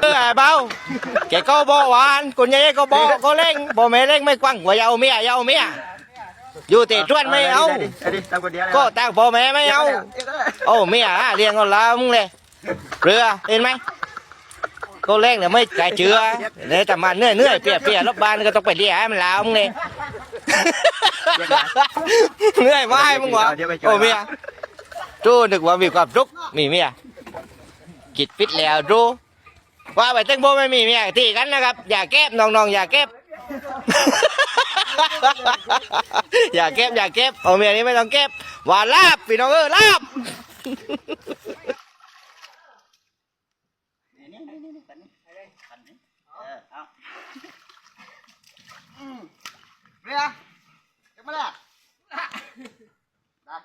เออไอ้เบาแกก็บอกหวานคนใหญ่ก็บอกก็เล่งบอกไม่เล่งไม่กว้างว่าอย่าเอาเมียอย่าเอาเมียอยู่ติดชวนไม่เอาตามคนเดียวก็ตั้งพ่อแม่ไม่เอาโอ้เมียอะเลี้ยงเอาลำเลยเรือเห็นไหมก็เล่งเนี่ยไม่ใจเชื่อเนี่ยแต่มาเหนื่อยเหนื่อยเปียกเปียกรถบ้านก็ต้องไปเลี้ยงให้มันลาวมึงเลยเหนื่อยไหมมึงวะโอ้เมียจู้นึกว่ามีความสุขมีเมียกิดปิดแล้วจู้ ว่าไปตึ้งโบไม่มีเมียตีกันนะครับ อย่าเก็บน้องๆอย่าเก็บ อย่าเก็บอย่าเก็บเอาเมียนี้ไม่ต้องเก็บว่าลาบพี่น้องเออลาบเรียกมาเลยได้